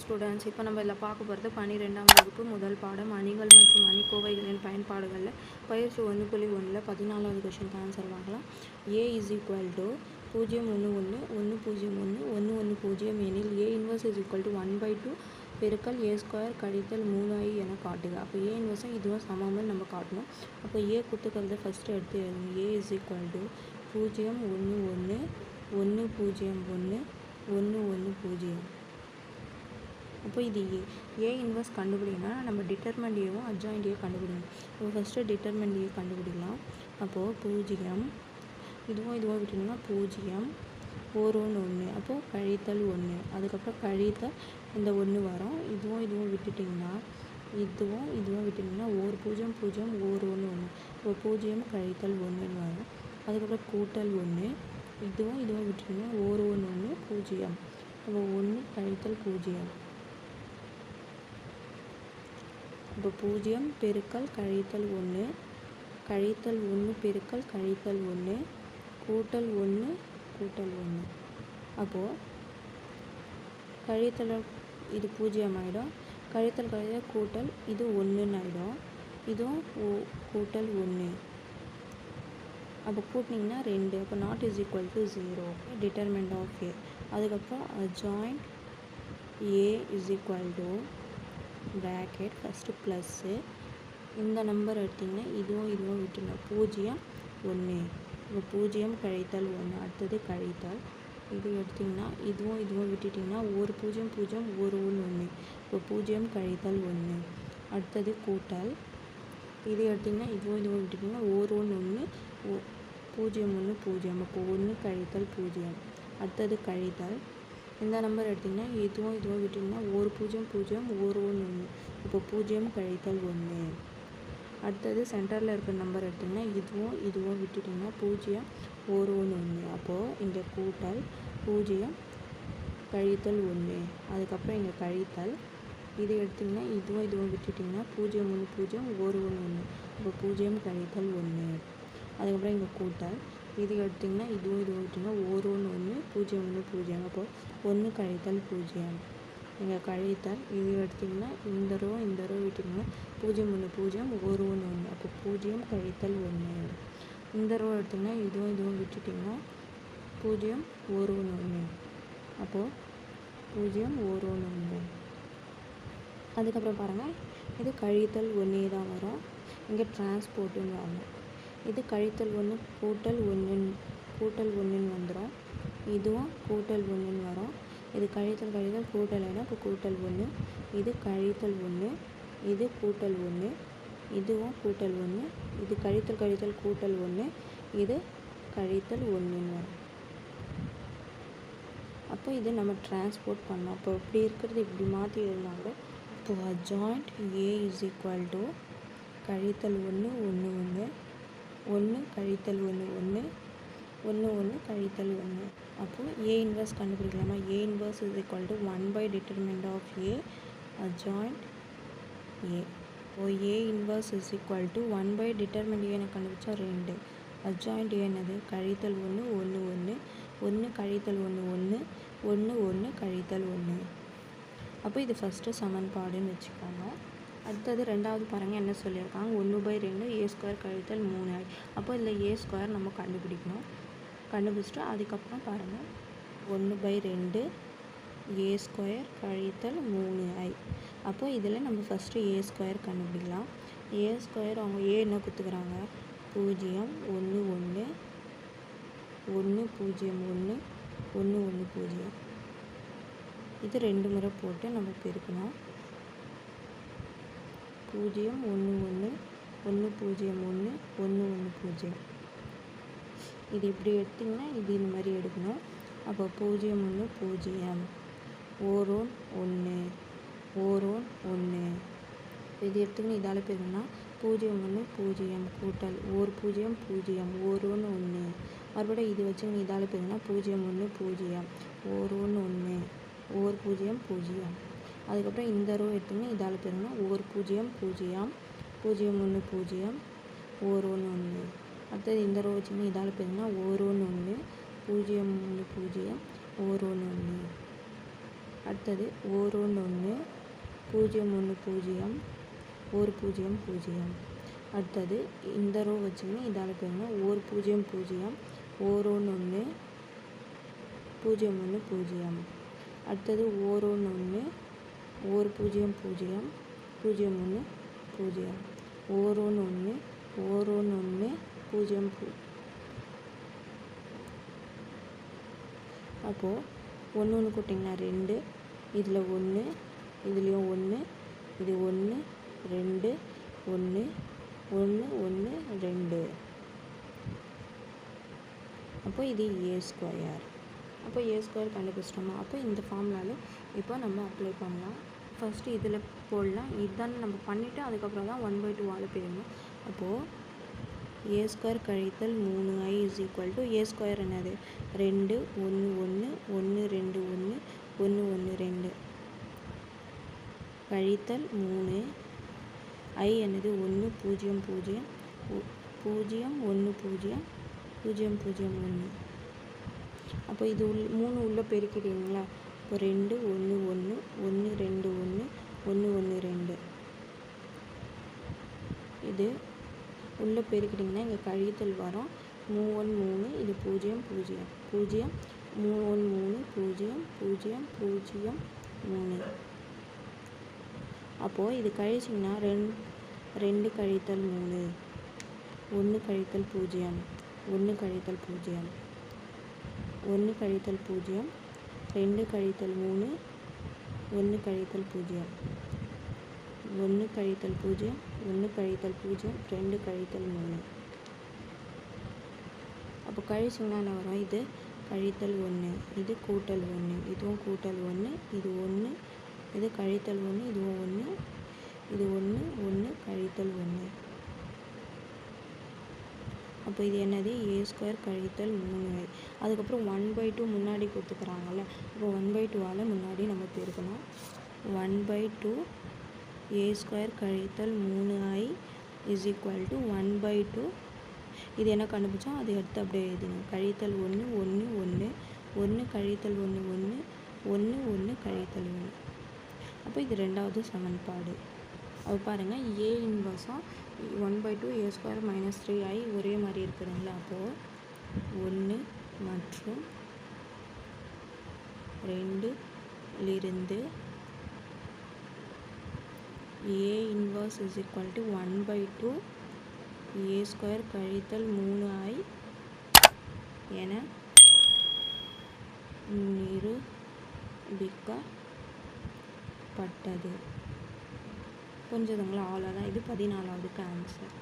Students இப்போ நம்ம இதில் பார்க்க போகிறது பன்னிரெண்டாம் வகுப்பு முதல் பாடம் அணிகள் மற்றும் அணிக்கோவைகளின் பயன்பாடுகளில். பயிற்சி ஒன்று புள்ளி ஒன்றில் பதினாலாவது கொஷின் ஆன்சர் வாங்கலாம் ஏ இஸ் ஈக்குவல் டு பூஜ்ஜியம் ஒன்று ஒன்று ஒன்று பூஜ்ஜியம் ஒன்று ஒன்று ஒன்று பூஜ்ஜியம் எனில் A inverse is equal to one by two பெருக்கல் ஏ ஸ்கொயர் கழித்தல் மூணு ஐ என காட்டுக. அப்போ ஏ இன்வர்ஸும் இதுவும் சமம்னு நம்ம காட்டணும். அப்போ ஏ கொடுத்துக்கிறத ஃபஸ்ட்டு எடுத்து எழுதணும் ஏ இஸ் ஈக்குவல் டு பூஜ்ஜியம் ஒன்று ஒன்று ஒன்று பூஜ்ஜியம் ஒன்று ஒன்று ஒன்று பூஜ்ஜியம். அப்போ இது ஏ ஏ இன்வர்ஸ் கண்டுபிடிக்கணும்னா நம்ம டிட்டர்மெண்ட் ஏவும் ஏ கண்டுபிடிக்கணும். இப்போ ஃபஸ்ட்டு டிட்டர்மெண்ட் ஏ கண்டுபிடிக்கலாம். அப்போது பூஜ்ஜியம் இதுவும் இதுவும் விட்டுட்டோம்னா பூஜ்ஜியம் ஒரு ஒன்று ஒன்று. அப்போது கழித்தல் ஒன்று. அதுக்கப்புறம் கழித்தல் இந்த ஒன்று வரும். இதுவும் இதுவும் விட்டுட்டிங்கன்னா இதுவும் இதுவும் விட்டுட்டிங்கன்னா ஒரு பூஜ்ஜியம் பூஜ்ஜியம் ஒரு ஒன்று ஒன்று. இப்போ பூஜ்ஜியம் கழித்தல் ஒன்றுன்னு வரும். அதுக்கப்புறம் கூட்டல் ஒன்று. இதுவும் இதுவும் விட்டுட்டிங்கன்னா ஒரு ஒன்று ஒன்று பூஜ்ஜியம். அப்போ ஒன்று கழித்தல் பூஜ்ஜியம். இப்போ பூஜ்ஜியம் பெருக்கல் கழித்தல் ஒன்று கழித்தல் ஒன்று பெருக்கல் கழித்தல் ஒன்று கூட்டல் ஒன்று கூட்டல் ஒன்று அப்போது கழித்தல் இது பூஜ்ஜியம் ஆகிடும் கழித்தல் கழித்தல் கூட்டல் இது ஒன்றுன்னு ஆகிடும் இதுவும் கூட்டல் ஒன்று அப்போ கூட்டினீங்கன்னா ரெண்டு. அப்போ not is equal to zero determinant of A அதுக்கப்புறம் adjoint A is equal to bracket first plus இந்த நம்பர் எடுத்திங்கன்னா இதுவும் இதுவும் விட்டுணும் பூஜ்ஜியம் ஒன்று. இப்போ பூஜ்ஜியம் கழித்தல் ஒன்று அடுத்தது கழித்தல் இது எடுத்திங்கன்னா இதுவும் இதுவும் விட்டுட்டிங்கன்னா ஒரு பூஜ்ஜியம் பூஜ்ஜியம் ஒரு ஒன்று ஒன்று. இப்போ பூஜ்ஜியம் கழித்தல் ஒன்று அடுத்தது கூட்டல் இது எடுத்திங்கன்னா இதுவும் இதுவும் விட்டுட்டிங்கன்னா ஒரு ஒன்று ஒன்று ஓ- பூஜ்ஜியம் ஒன்று பூஜ்ஜியம். அப்போ ஒன்று கழித்தல் பூஜ்ஜியம் அடுத்தது கழித்தல் இந்த நம்பர் எடுத்திங்கன்னா இதுவும் இதுவும் விட்டிங்கன்னா ஒரு பூஜ்ஜியம் பூஜ்ஜியம் ஒரு ஒன்று ஒன்று இப்போ பூஜ்ஜியம் கழித்தல் ஒன்று அடுத்தது சென்டரில் இருக்கிற நம்பர் எடுத்திங்கன்னா இதுவும் இதுவும் விட்டுட்டிங்கன்னா பூஜ்ஜியம் ஒரு ஒன்று ஒன்று அப்போது இங்கே கூட்டல் பூஜ்ஜியம் கழித்தல் ஒன்று அதுக்கப்புறம் இங்கே கழித்தல். இது எடுத்திங்கன்னா இதுவும் இதுவும் விட்டுட்டிங்கன்னா பூஜ்ஜியம் ஒன்று பூஜ்ஜியம் ஒரு ஒன்று ஒன்று இப்போ பூஜ்ஜியம் கழித்தல் ஒன்று அதுக்கப்புறம் இங்கே கூட்டல். இது எடுத்திங்கன்னா இதுவும் இதுவும் எடுத்திங்கன்னா ஒரு ஒன்று ஒன்று பூஜ்ஜியம் ஒன்று பூஜ்ஜியம். அப்போது ஒன்று கழித்தல் பூஜ்ஜியம். நீங்கள் கழித்தல் இது எடுத்திங்கன்னா இந்த ரோ இந்த ரோ விட்டிங்கன்னா பூஜ்ஜியம் ஒன்று பூஜ்ஜியம் ஒரு ஒன்று ஒன்று அப்போ பூஜ்ஜியம் கழித்தல் ஒன்று இந்த ரோ எடுத்திங்கன்னா இதுவும் இதுவும் விட்டுட்டிங்கன்னா பூஜ்ஜியம் ஒரு ஒன்று ஒன்று அப்போது பூஜ்ஜியம் ஒரு ஒன்று ஒன்று அதுக்கப்புறம் பாருங்கள் இது கழித்தல் ஒன்றே தான் வரும். இங்கே டிரான்ஸ்போர்ட்டுன்னு வரணும் இது கழித்தல் ஒன்று கூட்டல் ஒன்றுன்னு கூட்டல் ஒன்றுன்னு வந்துடும் இதுவும் கூட்டல் ஒன்றுன்னு வரும். இது கழித்தல் கழித்தல் கூட்டல் ஆகிடும் இப்போ கூட்டல் ஒன்று. இது கழித்தல் ஒன்று இது கூட்டல் ஒன்று. இதுவும் கூட்டல் ஒன்று. இது கழித்தல் கழித்தல் கூட்டல் ஒன்று. இது கழித்தல் ஒன்றுன்னு வரும். அப்போ இது நம்ம டிரான்ஸ்போர்ட் பண்ணோம். அப்போ இப்படி இருக்கிறது இப்படி மாற்றி எழுதினாங்க இப்போ adjoint A is equal to கழித்தல் ஒன்று ஒன்று ஒன்று. ஒன்று கழித்தல் ஒன்று ஒன்று ஒன்று ஒன்று கழித்தல் ஒன்று. அப்போது A inverse கண்டுபிடிக்கலாமா? A inverse is equal to one by determinant of A adjoint A oh A inverse is equal to one by determinant ஏன்னு கண்டுபிடிச்சா ரெண்டு. அட்ஜாயிண்ட் என்னது? கழித்தல் ஒன்று ஒன்று ஒன்று. ஒன்று கழித்தல் ஒன்று ஒன்று ஒன்று ஒன்று கழித்தல் ஒன்று. அப்போ இது ஃபஸ்ட்டு சமன்பாடுன்னு வச்சுக்கோங்க. அடுத்தது ரெண்டாவது பாருங்கள் என்ன சொல்லியிருக்காங்க? ஒன்று பை ரெண்டு ஏ ஸ்கொயர் கழித்தல் மூணு ஐ அப்போ இதில் ஏ ஸ்கொயர் நம்ம கண்டுபிடிக்கணும். கண்டுபிடிச்சிட்டு அதுக்கப்புறம் பாருங்கள் ஒன்று பை ரெண்டு ஏ ஸ்கொயர் கழித்தல் மூணு ஐ அப்போ இதில் நம்ம ஃபஸ்ட்டு ஏ ஸ்கொயர் கண்டுபிடிக்கலாம். ஏ ஸ்கொயர் அவங்க ஏ என்ன கொடுத்துக்கிறாங்க பூஜ்ஜியம் ஒன்று ஒன்று ஒன்று பூஜ்ஜியம் ஒன்று ஒன்று ஒன்று பூஜ்ஜியம். இது ரெண்டு முறை போட்டு நம்ம பெருக்கணும். பூஜ்ஜியம் ஒன்று ஒன்று ஒன்று பூஜ்ஜியம் ஒன்று ஒன்று ஒன்று பூஜ்ஜியம். இது இப்படி எடுத்திங்கன்னா இது இந்த மாதிரி எடுக்கணும். அப்போ பூஜ்ஜியம் ஒன்று பூஜ்ஜியம். ஓரோன் ஒன்று ஓரோன் ஒன்று. இது எடுத்துக்கணும் இதால் பெருங்கன்னா பூஜ்ஜியம் ஒன்று பூஜ்ஜியம் கூட்டல். ஓர் பூஜ்ஜியம் பூஜ்ஜியம். ஒரு ஒன்று. ஒன்று மறுபடியும் இது வச்சுக்கணும் இதால் பெருங்கன்னா பூஜ்ஜியம் ஒன்று பூஜ்ஜியம். ஓர் ஒன்று ஒன்று. ஓர் பூஜ்ஜியம் பூஜ்ஜியம். அதுக்கப்புறம் இந்த ரோ எடுத்தோம்னா இதால் பெருங்கன்னா ஒரு பூஜ்ஜியம் பூஜ்ஜியம் பூஜ்ஜியம் ஒன்று பூஜ்ஜியம் ஒவ்வொரு ஒன்று ஒன்று அடுத்தது இந்த ரோ வச்சிங்கன்னா இதால் பெருங்கன்னா ஒவ்வொரு ஒன்று ஒன்று பூஜ்ஜியம் ஒன்று பூஜ்ஜியம் ஒவ்வொரு ஒன்று ஒன்று அடுத்தது ஓரோன்னு ஒன்று பூஜ்ஜியம் ஒன்று பூஜ்ஜியம் ஒரு பூஜ்ஜியம் பூஜ்ஜியம். அடுத்தது இந்த ரோ வச்சிங்கன்னா இதால் போயிருங்க ஒரு பூஜ்ஜியம் பூஜ்ஜியம் ஓரோன்னு ஒன்று பூஜ்ஜியம் ஒன்று பூஜ்ஜியம். அடுத்தது ஓரோன்னு ஒன்று ஒரு பூஜ்ஜியம் பூஜ்ஜியம் பூஜ்ஜியம் ஒன்று பூஜ்ஜியம். ஓர் ஒன்று ஒன்று ஓரோன்னு ஒன்று பூஜ்ஜியம் பூ. அப்போது ஒன்று ஒன்று கூட்டிங்கன்னா ரெண்டு இதில் ஒன்று இதுலேயும் ஒன்று இது ஒன்று ரெண்டு ஒன்று ஒன்று ஒன்று ரெண்டு. அப்போ இது ஏ ஸ்கொயர் அப்போ ஏ ஸ்கொயர் கண்டுபிடிச்சிட்டோமா? அப்போ இந்த ஃபார்முலாவில் இப்போ நம்ம அப்ளை பண்ணலாம். ஃபஸ்ட்டு இதில் போடலாம். இதுதான் நம்ம பண்ணிவிட்டு அதுக்கப்புறம் தான் ஒன் பை டூ ஆல் போயிடணும் அப்போது ஏ ஸ்கொயர் கழித்தல் மூணு I is equal to A square என்னது? ரெண்டு ஒன்று ஒன்று ஒன்று ரெண்டு ஒன்று ஒன்று ஒன்று ரெண்டு. கழித்தல் மூணு ஐ என்னது? ஒன்று பூஜ்ஜியம் பூஜ்ஜியம் ஒ- பூஜ்ஜியம் ஒன்று பூஜ்ஜியம் பூஜ்ஜியம் பூஜ்ஜியம் ஒன்று அப்போ இது உள் மூணு உள்ளே பெருக்கிட்டீங்களா? ரெண்டு ஒன்று ஒன்று ஒன்று ரெண்டு ஒன்று ஒன்று ஒன்று ரெண்டு. இது உள்ளே பெருக்கிட்டிங்கன்னா இங்கே கழித்தல் வரும். மூணு மூணு இது பூஜ்ஜியம் பூஜ்ஜியம். பூஜ்ஜியம் மூணு மூணு பூஜ்ஜியம் பூஜ்ஜியம் பூஜ்ஜியம் மூணு. அப்போது இது கழிச்சிங்கன்னா ரெண் ரெண்டு கழித்தல் மூணு. ஒன்று கழித்தல் பூஜ்ஜியம். ஒன்று கழித்தல் பூஜ்ஜியம். ஒன்று கழித்தல் பூஜ்ஜியம். ரெண்டு கழித்தல் மூணு ஒன்று கழித்தல் பூஜ்ஜியம். ஒன்று கழித்தல் பூஜ்ஜியம் ஒன்று கழித்தல் பூஜ்ஜியம் ரெண்டு கழித்தல் மூணு. அப்போ கழிச்சிங்கன்னா என்ன வரும் இது கழித்தல் ஒன்று இது கூட்டல் ஒன்று இதுவும் கூட்டல் ஒன்று இது ஒன்று இது கழித்தல் ஒன்று இதுவும் ஒன்று இது ஒன்று ஒன்று கழித்தல் ஒன்று அப்போ இது என்னது? ஏ ஸ்கொயர் கழித்தல் மூணு. அதுக்கப்புறம் ஒன் பை டூ முன்னாடி கொடுத்துக்கிறாங்கல்ல இப்போ ஒன் பை டூவால் முன்னாடி நம்ம பெருக்கணும் one by two A square கழித்தல் மூணு I is equal to one by two இது என்ன கண்டுபிடிச்சோம் அதை எடுத்து அப்படியே எழுதணும் கழித்தல் ஒன்று ஒன்று ஒன்று ஒன்று கழித்தல் ஒன்று ஒன்று ஒன்று ஒன்று கழித்தல் ஒன்று அப்போ இது ரெண்டாவது சமன்பாடு. அது பாருங்கள் A இன்வர்ஸும் one by two A square minus three I ஒரே மாதிரி இருக்குதுங்களா? அப்போது ஒன்று மற்றும் ரெண்டுலிருந்து A inverse is equal to one by two A square கழித்தல் மூணு ஐ என நிரூபிக்கப்பட்டது. புரிஞ்சதுங்களா அவ்வளோதான் இது பதினாலாவதுக்கு ஆன்சர்